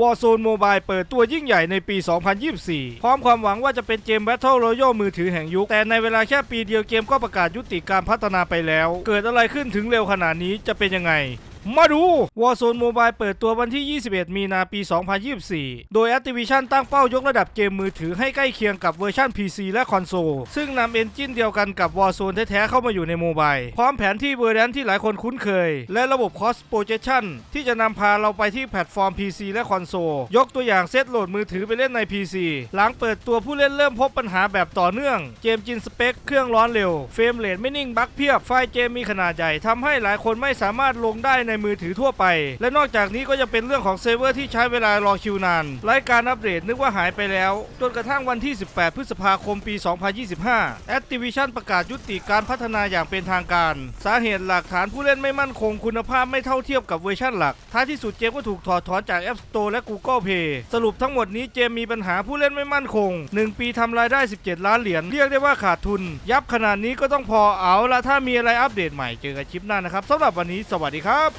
Warzone Mobile เปิดตัวยิ่งใหญ่ในปี 2024 พร้อมความหวังว่าจะเป็นเกม Battle Royale มือถือแห่งยุค แต่ในเวลาแค่ปีเดียวเกมก็ประกาศยุติการพัฒนาไปแล้ว เกิดอะไรขึ้นถึงเร็วขนาดนี้จะเป็นยังไง มาดู Warzone Mobile เปิดตัววันที่ 21 มีนาปี 2024 โดย Activision ตั้งเป้ายกระดับเกมมือถือให้ใกล้เคียงกับเวอร์ชัน PC และคอนโซล ซึ่งนำเอนจินเดียวกันกับ Warzone แท้ๆ เข้ามาอยู่ในโมบายพร้อมแผนที่เวอร์แดนที่หลายคนคุ้นเคย และระบบ Cross Projection ที่จะนำพาเราไปที่แพลตฟอร์ม PC และคอนโซล ยกตัวอย่างเซตโหลดมือถือไปเล่นใน PC หลังเปิดตัวผู้เล่นเริ่มพบปัญหาแบบต่อเนื่องเกมจินสเปคเครื่องร้อนเร็วเฟรมเรทไม่นิ่งบั๊กเพียบไฟล์เกมมีขนาดใหญ่ทำให้หลายคนไม่สามารถลงได้ในมือถือทั่วไป และนอกจากนี้ก็จะเป็นเรื่องของเซิร์ฟเวอร์ที่ใช้เวลารอคิวนานไร้การอัปเดตนึกว่าหายไปแล้ว จนกระทั่งวันที่ 18 พฤษภาคมปี 2025 Activision ประกาศยุติการพัฒนาอย่างเป็นทางการ สาเหตุหลักฐานผู้เล่นไม่มั่นคงคุณภาพไม่เท่าเทียบกับเวอร์ชันหลัก ท้ายที่สุดเกมก็ถูกถอดถอนจาก App Store และ Google Play สรุปทั้งหมดนี้เกมมีปัญหาผู้เล่นไม่มั่นคง 1 ปีทำรายได้ 17 ล้านเหรียญ เรียกได้ว่าขาดทุน ยับขนาดนี้ก็ต้องพอเอาละถ้ามีอะไรอัปเดตใหม่เจอกันคลิปหน้านะครับสำหรับวันนี้สวัสดีครับ